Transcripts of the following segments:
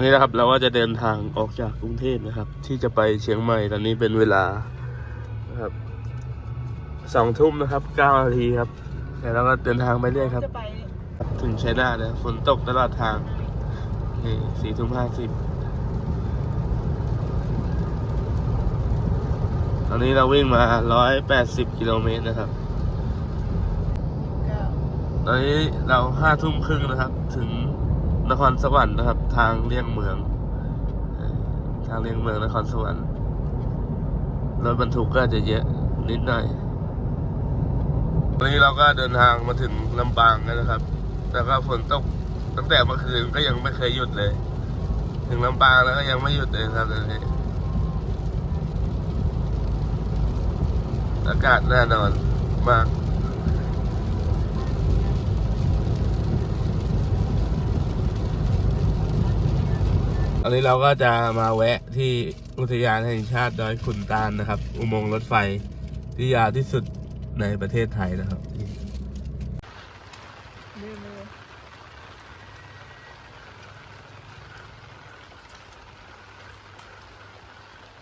นี้นะครับเราก็จะเดินทางออกจากกรุงเทพนะครับ ที่จะไปเชียงใหม่ตอนนี้เป็นเวลานะครับสองทุ่มนะครับเก้านาทีครับแต่เราก็เดินทางไปเรื่อยครับจะไปถึงชัยนาทนะฝนตกตลอดทางนี่สี่ทุ่มห้าสิบตอนนี้เราวิ่งมาร้อยแปดสิบกิโลเมตรนะครับเก้าตอนนี้เราห้าทุ่มครึ่งนะครับ ถึง นครสวรรค์นะครับ ทางเลี่ยงเมือง ทางเลี่ยงเมืองนครสวรรค์รถบรรทุกก็จะเยอะนิดหน่อยวันนี้เราก็เดินทางมาถึงลำปางกันนะครับ แต่ก็ฝนตกตั้งแต่เมื่อคืนก็ยังไม่เคยหยุดเลย ถึงลำปางแล้วก็ยังไม่หยุดเลยครับตอนนี้อากาศแน่นอนมาก อนนี้เราก็จะมาแวะที่อุทยานแห่งชาติดอยขุนตาลนะครับ อุโมงค์รถไฟที่ยาวที่สุดในประเทศไทยนะครับ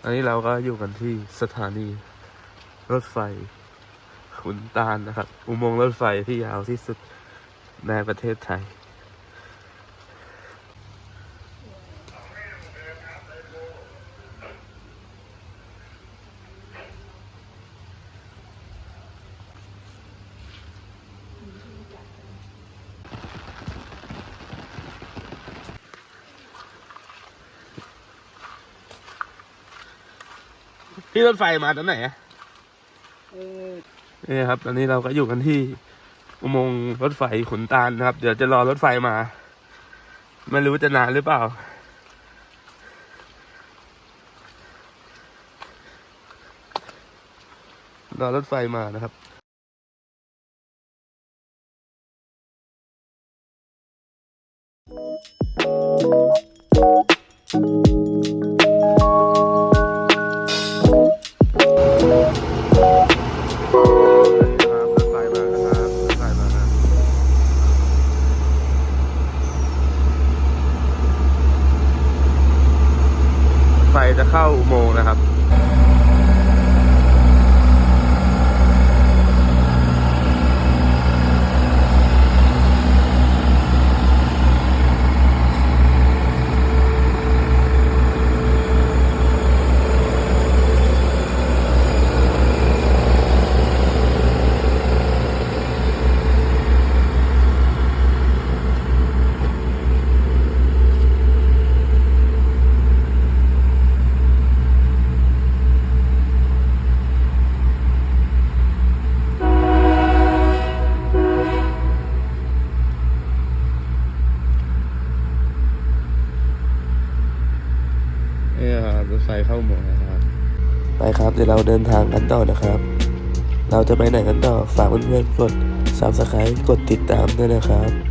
อันนี้เราก็อยู่กันที่สถานีรถไฟขุนตาลนะครับ อุโมงค์รถไฟที่ยาวที่สุดในประเทศไทย ที่รถไฟมาตอนไหนอะเออนี่ครับ ตอนนี้เราก็อยู่กันที่อุโมงค์รถไฟขุนตาลนะครับ เดี๋ยวจะรอรถไฟมา ไม่รู้จะนานหรือเปล่า รอรถไฟมานะครับ จะเข้าอุโมงค์นะครับ นี่ครับรถไฟเข้าอุโมงค์นะครับไปครับเดี๋ยวเราเดินทางกันต่อนะครับ เราจะไปไหนกันต่อฝากเพื่อนๆกด subscribe กดติดตามด้วยนะครับ